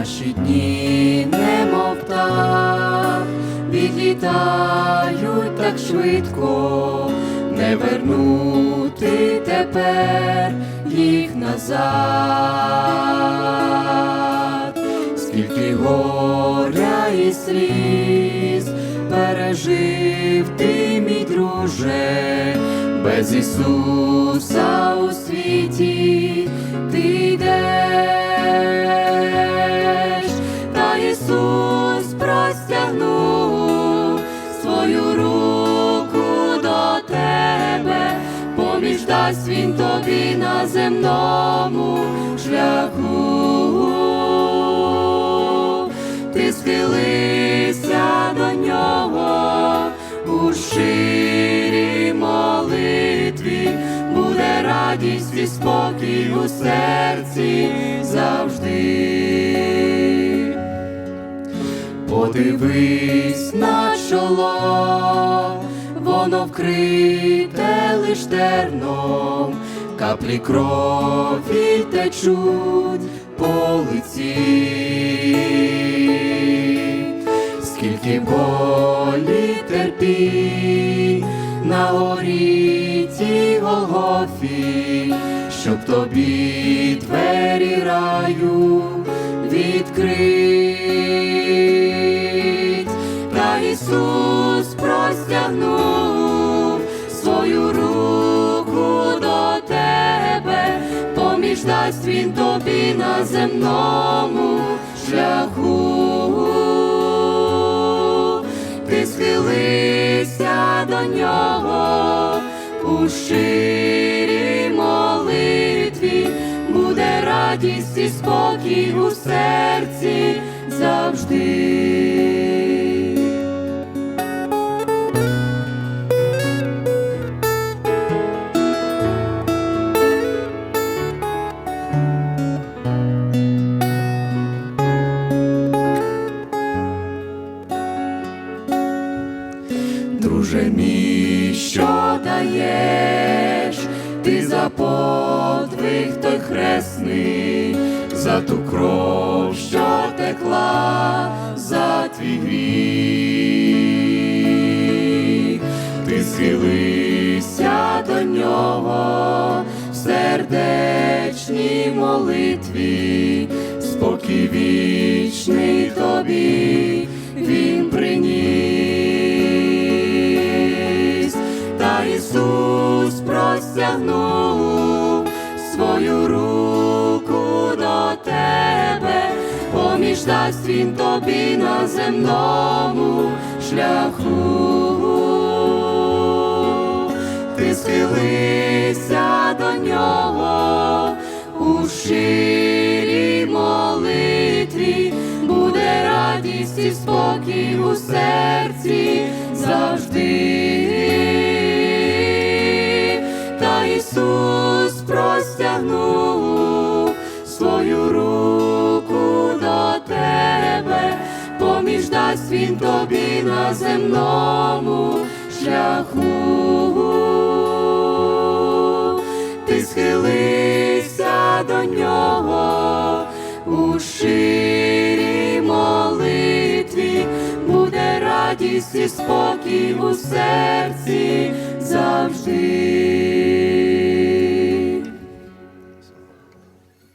Наші дні, немов птах, відлітають так швидко, не вернути тепер їх назад, скільки горя і сліз пережив ти, мій друже, без Ісуса у світі ти йдеш, дасть він тобі на земному шляху. Ти схилися до нього у щирій молитві, буде радість і спокій у серці завжди. Подивись на чоло, воно вкрите лиш терном, каплі крові течуть по лиці, скільки болі терпі на горі тій Голгофі, щоб тобі двері раю відкрить, та Ісус простягнув дасть він тобі на земному шляху. Ти схилися до нього у щирій молитві, буде радість і спокій у серці завжди. Даєш, ти за подвиг той хресний, за ту кров, що текла, за твій гріх. ти схилися до нього в сердечній молитві, спокій вічний тобі простягнув свою руку до тебе, поміж дасть він тобі на земному шляху. Ти схилися до нього у щирій молитві, буде радість і спокій у свою руку до тебе, поміж дасть він тобі на земному шляху. Ти схилися до нього у щирій молитві, буде радість і спокій у серці завжди.